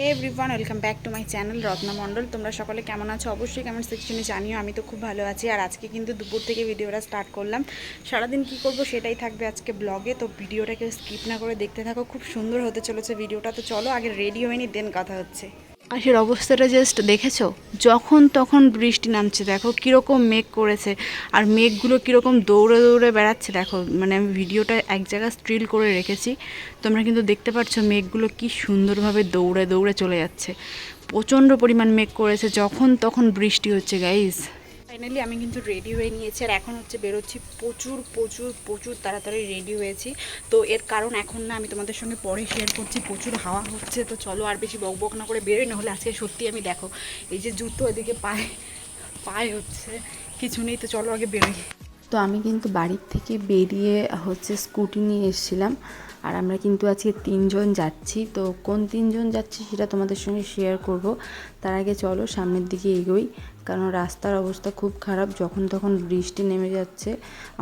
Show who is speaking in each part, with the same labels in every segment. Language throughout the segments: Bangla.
Speaker 1: Hey everyone welcome back to my channel Ratna Mondal তোমরা সকলে কেমন আছো? অবশ্যই কেমন সেকশনে জানিও, আমি তো খুব ভালো আছি। আর আজকে কিন্তু দুপুর থেকে ভিডিওটা স্টার্ট করলাম। সারাদিন কি করব সেটাই থাকবে আজকে ব্লগে তো ভিডিওটাকে স্কিপ না করে দেখতে থাকো, খুব সুন্দর হতে চলেছে ভিডিওটা। তো চলো আগে রেডি হয়নি দেন কথা হচ্ছে। আকাশের অবস্থাটা জাস্ট দেখেছ? যখন তখন বৃষ্টি নামছে, দেখো কীরকম মেঘ করেছে, আর মেঘগুলো কীরকম দৌড়ে দৌড়ে বেড়াচ্ছে, দেখো। মানে আমি ভিডিওটা এক জায়গায় স্ট্রিল করে রেখেছি, তোমরা কিন্তু দেখতে পাচ্ছ মেঘগুলো কি সুন্দরভাবে দৌড়ে দৌড়ে চলে যাচ্ছে। প্রচণ্ড পরিমাণ মেঘ করেছে, যখন তখন বৃষ্টি হচ্ছে গাইজ ফাইনালি আমি কিন্তু রেডি হয়ে নিয়েছি আর এখন হচ্ছে বেরোচ্ছি প্রচুর প্রচুর প্রচুর তাড়াতাড়ি রেডি হয়েছি। তো এর কারণ এখন না, আমি তোমাদের সঙ্গে পরে শেয়ার করছি, প্রচুর হাওয়া হচ্ছে, তো চলো আর বেশি বক বক না করে বেরোই না হলে আজকে সত্যি আমি দেখো, এই যে জুতো এদিকে পায়ে পায়ে হচ্ছে, কিছু নেই, তো চলো আগে বেরোই।
Speaker 2: তো আমি কিন্তু বাড়ির থেকে বেরিয়ে হচ্ছে স্কুটি নিয়ে এসেছিলাম। আর আমরা কিন্তু আজকে তিনজন যাচ্ছি, তো কোন তিনজন যাচ্ছি সেটা তোমাদের সঙ্গে শেয়ার করব। তার আগে চলো সামনের দিকে এগোই, কারণ রাস্তার অবস্থা খুব খারাপ, যখন তখন বৃষ্টি নেমে যাচ্ছে।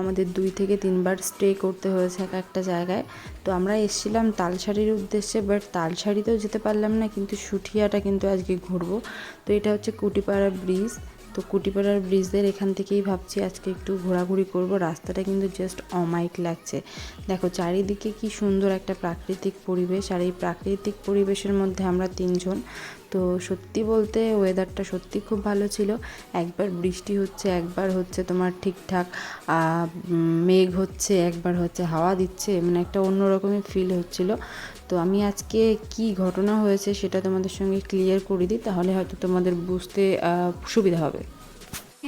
Speaker 2: আমাদের দুই থেকে তিনবার স্টে করতে হয়েছে এক একটা জায়গায়। তো আমরা এসেছিলাম তালসারির উদ্দেশ্যে বাট তালসারিতেও যেতে পারলাম না, কিন্তু সুঠিয়াটা কিন্তু আজকে ঘুরবো। তো এটা হচ্ছে কুটিপাড়া ব্রিজ তো কুটিপাড়ার ব্রিজের এখান থেকেই ভাবছি আজকে একটু ঘোরাঘুরি করব। রাস্তাটা কিন্তু জাস্ট অমাইক লাগছে। দেখো, চারিদিকে কি সুন্দর একটা প্রাকৃতিক পরিবেশ। আর এই প্রাকৃতিক পরিবেশের মধ্যে আমরা তিনজন। তো সত্যি বলতে ওয়েদারটা সত্যি খুব ভালো ছিল। একবার বৃষ্টি হচ্ছে, একবার হচ্ছে তোমার ঠিকঠাক মেঘ হচ্ছে, একবার হচ্ছে হাওয়া দিচ্ছে মানে একটা অন্যরকমই ফিল হচ্ছিল। তো আমি আজকে কি ঘটনা হয়েছে সেটা তোমাদের সঙ্গে ক্লিয়ার করে দিই, তাহলে হয়তো তোমাদের বুঝতে সুবিধা হবে।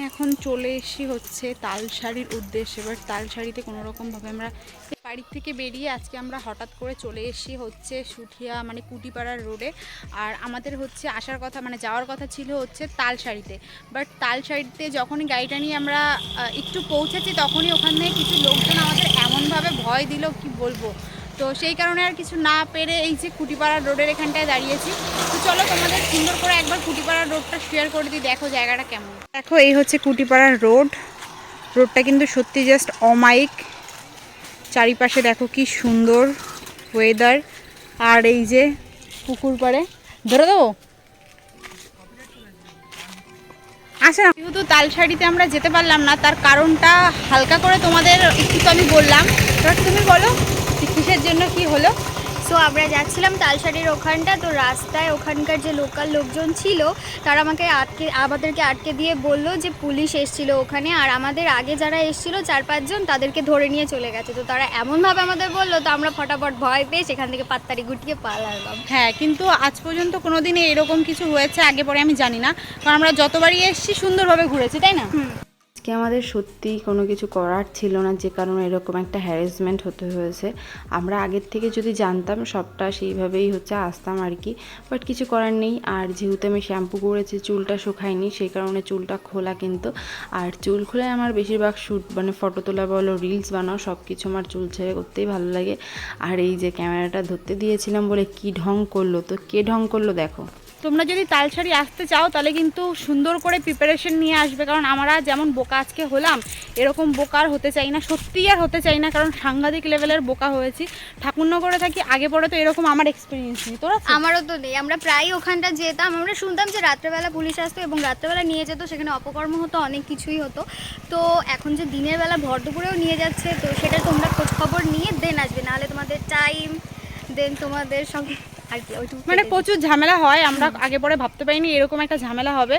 Speaker 1: এখন চলে এসি হচ্ছে তালসারির উদ্দেশ্যে। এবার তালসারিতে কোনো রকমভাবে আমরা বাড়ির থেকে বেরিয়ে আজকে আমরা হঠাৎ করে চলে এসি হচ্ছে সুঠিয়া মানে কুটিপাড়ার রোডে আর আমাদের হচ্ছে আসার কথা মানে যাওয়ার কথা ছিল হচ্ছে তালসারিতে বাট তালসারিতে যখনই গাড়িটা নিয়ে আমরা একটু পৌঁছেছি, তখনই ওখানে কিছু লোকজন আমাদের এমনভাবে ভয় দিল, কি বলব? তো সেই কারণে আর কিছু না পেরে এই যে কুটিপাড়া রোডের এখানটায় দাঁড়িয়েছি। তো চলো তোমাদের সুন্দর করে একবার কুটিপাড়া রোডটা শেয়ার করে দিই, দেখো জায়গাটা কেমন। দেখো, এই হচ্ছে কুটিপাড়ার রোড। রোডটা কিন্তু সত্যি জাস্ট অমাইক চারিপাশে দেখো কি সুন্দর ওয়েদার আর এই যে পুকুর পাড়ে, ধরে দেবো? আচ্ছা যেহেতু তালসারিতে আমরা যেতে পারলাম না, তার কারণটা হালকা করে তোমাদের একটু তো আমি বললাম। তুমি বলো কিসের জন্য কি হলো?
Speaker 3: সো আমরা যাচ্ছিলাম তালসারির ওখানটা তো রাস্তায় ওখানকার যে লোকাল লোকজন ছিল তারা আমাকে আটকে আমাদেরকে আটকে দিয়ে বলল যে পুলিশ এসছিল ওখানে আর আমাদের আগে যারা এসছিল চার পাঁচজন তাদেরকে ধরে নিয়ে চলে গেছে। তো তারা এমনভাবে আমাদের বলল তো আমরা ফটাফট ভয় পেয়ে সেখান থেকে পাত্তারি গুটিয়ে পালালাম।
Speaker 1: হ্যাঁ কিন্তু আজ পর্যন্ত কোনোদিনই এরকম কিছু হয়েছে আগে পরে আমি জানি না। কারণ আমরা যতবারই এসেছি সুন্দরভাবে ঘুরেছি তাই না?
Speaker 2: আজকে আমাদের সত্যিই কোনো কিছু করার ছিল না, যে কারণে এরকম একটা হ্যারাসমেন্ট হতে হয়েছে। আমরা আগের থেকে যদি জানতাম, সবটা সেইভাবেই হচ্ছে, আসতাম আর কি। বাট কিছু করার নেই। আর যেহেতু আমি শ্যাম্পু করেছি, চুলটা শুকায়নি, সেই কারণে চুলটা খোলা কিন্তু। আর চুল খুলে আমার বেশিরভাগ শ্যুট মানে ফটো তোলা বলো রিলস বানাও সব কিছু আমার চুল ছেড়ে করতেই ভালো লাগে। আর এই যে ক্যামেরাটা ধরতে দিয়েছিলাম বলে কি ঢং করল, তো কে ঢং করল দেখো।
Speaker 1: তোমরা যদি তালসারি আসতে চাও, তাহলে কিন্তু সুন্দর করে প্রিপারেশন নিয়ে আসবে। কারণ আমরা যেমন বোকা আজকে হলাম, এরকম বোকার হতে চাই না। সত্যিই আর হতে চাই না, কারণ সাংঘাতিক লেভেলের বোকা হয়েছি। ঠাকুরনগরে থাকি, আগে পরে তো এরকম আমার এক্সপিরিয়েন্স নেই। তোরা
Speaker 3: আমারও তো নেই। আমরা প্রায় ওখানটা যেতাম। আমরা শুনতাম যে রাত্রেবেলা পুলিশ আসতো এবং রাত্রেবেলা নিয়ে যেত, সেখানে অপকর্ম হতো, অনেক কিছুই হতো। তো এখন যে দিনের বেলা ভর দুপুরেও নিয়ে যাচ্ছে, তো সেটা তোমরা খোঁজখবর নিয়ে দেন আসবে। নাহলে তোমাদের টাইম দেন তোমাদের সব আর কি ওইটুকু
Speaker 1: মানে প্রচুর ঝামেলা হয় আমরা আগে পরে ভাবতে পারিনি এরকম একটা ঝামেলা হবে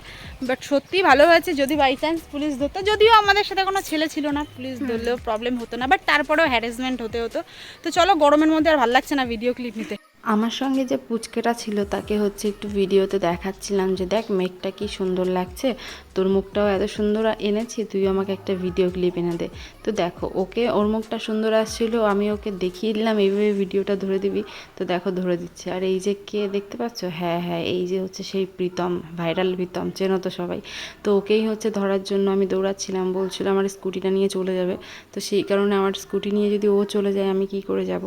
Speaker 1: বাট সত্যি ভালো হয়েছে যদি বাই চান্স পুলিশ ধরতো যদিও আমাদের সাথে কোনো ছেলে ছিল না পুলিশ ধরলেও প্রবলেম হতো না বাট তারপরেও হ্যারাসমেন্ট হতে হতো। তো চলো গরমের মধ্যে আর ভালো লাগছে না ভিডিও ক্লিপ নিতে।
Speaker 2: আমার সঙ্গে যে পুচকেটা ছিল, তাকে হচ্ছে একটু ভিডিওতে দেখাচ্ছিলাম যে, দেখ, মেঘটা কি সুন্দর লাগছে। তোর মুখটাও এত সুন্দর এনেছি, তুই আমাকে একটা ভিডিও ক্লিপ এনে দে। তো দেখো, ওকে, ওর মুখটা সুন্দর আসছিল, আমি ওকে দেখিয়ে দিলাম, এইভাবে ভিডিওটা ধরে দিবি? তো দেখো, ধরে দিচ্ছে। আর এই যে কে দেখতে পাচ্ছ? হ্যাঁ হ্যাঁ এই যে হচ্ছে সেই প্রীতম ভাইরাল প্রীতম, চেনো তো সবাই। তো ওকেই হচ্ছে ধরার জন্য আমি দৌড়াচ্ছিলাম, বলছিল, আমার স্কুটিটা নিয়ে চলে যাবে। তো সেই কারণে আমার স্কুটি নিয়ে যদি ও চলে যায়, আমি কি করে যাব?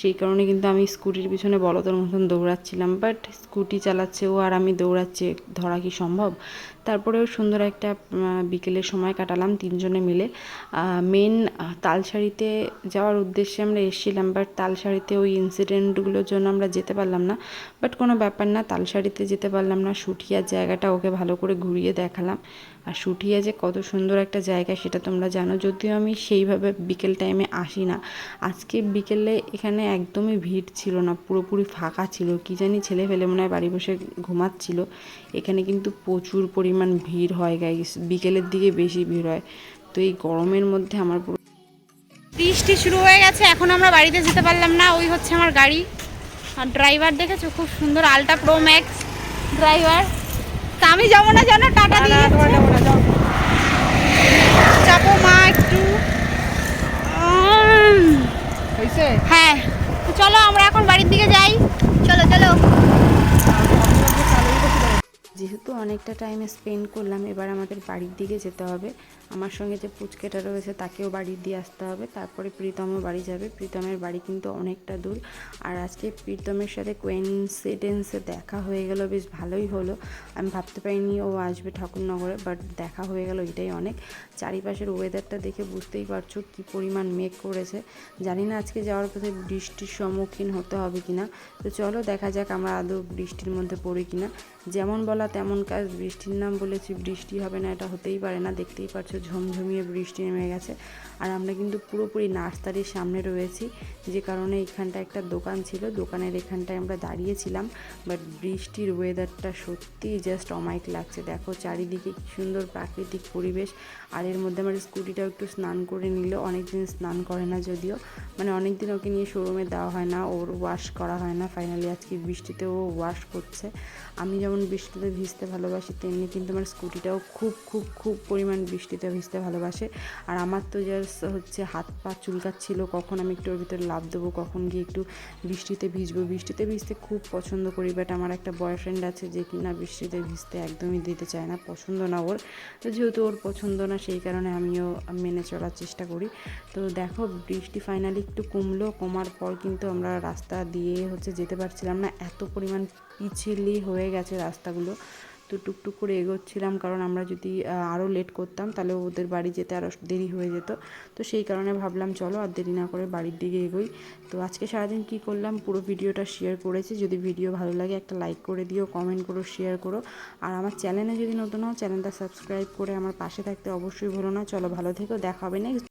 Speaker 2: সেই কারণে কিন্তু আমি স্কুটির পিছনে বলদের মতন দৌড়াচ্ছিলাম বাট স্কুটি চালাচ্ছে ও আর আমি দৌড়াচ্ছি, ধরা কি সম্ভব? তারপরেও সুন্দর একটা বিকেলের সময় কাটালাম তিনজনে মিলে। মেন তালশাড়িতে যাওয়ার উদ্দেশ্যে আমরা এসেছিলাম বাট তালশাড়িতে ওই ইনসিডেন্টগুলোর জন্য আমরা যেতে পারলাম না। বাট কোনো ব্যাপার না, তালশাড়িতে যেতে পারলাম না সুঠিয়ার জায়গাটা ওকে ভালো করে ঘুরিয়ে দেখালাম। আর সুঠিয়া যে কত সুন্দর একটা জায়গা সেটা তোমরা জানো, যদিও আমি সেইভাবে বিকেল টাইমে আসি না। আজকে বিকেলে এখানে একদমই ভিড় ছিল না, পুরোপুরি ফাঁকা ছিল। কি জানি ছেলে ফেলে মনে হয় বাড়ি বসে ঘুমাচ্ছিল। এখানে কিন্তু প্রচুর পরিমাণ ভিড় হয় গাইস বিকেলের দিকে বেশি ভিড় হয়। তো এই গরমের মধ্যে আমার পুরো
Speaker 1: বৃষ্টি শুরু হয়ে গেছে, এখন আমরা বাড়িতে যেতে পারলাম না। ওই হচ্ছে আমার গাড়ি। আর ড্রাইভার দেখেছ? খুব সুন্দর আলটা প্রো ম্যাক্স ড্রাইভার তা আমি যাব না জানো টাটা দিয়ে যাব চাপো মা একটু। হ্যাঁ চলো আমরা এখন বাড়ির দিকে যাই।
Speaker 3: চলো চলো।
Speaker 2: যেহেতু অনেকটা টাইম স্পেন্ড করলাম এবার আমাদের বাড়ির দিকে যেতে হবে। আমার সঙ্গে যে পুচকেটা রয়েছে তাকেও বাড়ি দিয়ে আসতে হবে। তারপরে প্রীতমও বাড়ি যাবে। প্রীতমের বাড়ি কিন্তু অনেকটা দূর। আর আজকে প্রীতমের সাথে কোয়েন্সিডেন্সে দেখা হয়ে গেল। বেশ ভালোই হলো। আমি ভাবতে পারিনি ও আসবে ঠাকুরনগরে বাট দেখা হয়ে গেল এটাই অনেক। চারিপাশের ওয়েদারটা দেখে বুঝতেই পারছ কী পরিমাণ মেঘ করেছে। জানি না আজকে যাওয়ার পথে বৃষ্টির সম্মুখীন হতে হবে কিনা। তো চলো দেখা যাক আমরা আদৌ বৃষ্টির মধ্যে পড়ি কিনা। যেমন বলা তেমন কাজ। বৃষ্টির নাম বলেছি, বৃষ্টি হবে না, এটা হতেই পারে না। দেখতেই পাচ্ছ ঝমঝমিয়ে বৃষ্টি নেমে গেছে। আর আমরা কিন্তু পুরোপুরি নার্সারির সামনে রয়েছি। যে কারণে এখানটা একটা দোকান ছিল। দোকানের এখানটায় আমরা দাঁড়িয়েছিলাম। বাট বৃষ্টির ওয়েদারটা সত্যিই জাস্ট অমাইক লাগছে। দেখো চারিদিকে কি সুন্দর প্রাকৃতিক পরিবেশ। আর এর মধ্যে আমার স্কুটিটাও একটু স্নান করে নিল। অনেকদিন স্নান করে না যদিও। মানে অনেক দিন ওকে নিয়ে শোরুমে দেওয়া হয় না। ওর ওয়াশ করা হয় না। ফাইনালি আজকে বৃষ্টিতে ও ওয়াশ করছে। আমি যেমন বৃষ্টিতে ভিজতে ভালোবাসি, তেমনি কিন্তু আমার স্কুটিটাও খুব খুব খুব পরিমাণ বৃষ্টিতে ভিজতে ভালোবাসে। আর আমার তো জাস্ট হচ্ছে হাত পা চুলকাচ্ছিল, কখন আমি একটু ওর ভিতরে লাভ দেবো, কখন গিয়ে একটু বৃষ্টিতে ভিজবো। বৃষ্টিতে ভিজতে খুব পছন্দ করি বাট আমার একটা বয়ফ্রেন্ড আছে যে কিনা বৃষ্টিতে ভিজতে একদমই দিতে চায় না, পছন্দ না ওর। তো যেহেতু ওর পছন্দ না, সেই কারণে আমিও মেনে চলার চেষ্টা করি। তো দেখো, বৃষ্টি ফাইনালি একটু কমলো, কমার পর কিন্তু আমরা রাস্তা দিয়ে হচ্ছে যেতে পারছিলাম না, এত পরিমাণ পিছিলি হয়ে গেছে রাস্তাগুলো। তো টুকটুক করে এগোচ্ছিলাম, কারণ আমরা যদি আরও লেট করতাম, তাহলে ওদের বাড়ি যেতে আরও দেরি হয়ে যেত। তো সেই কারণে ভাবলাম, চলো আর দেরি না করে বাড়ির দিকে এগোই। তো আজকে সারাদিন কী করলাম, পুরো ভিডিওটা শেয়ার করেছি। যদি ভিডিও ভালো লাগে, একটা লাইক করে দিও কমেন্ট করো শেয়ার করো। আর আমার চ্যানেলে যদি নতুন হও চ্যানেলটা সাবস্ক্রাইব করে আমার পাশে থাকতে অবশ্যই ভুলো না। চলো ভালো থেকো, দেখা হবে নেক্সট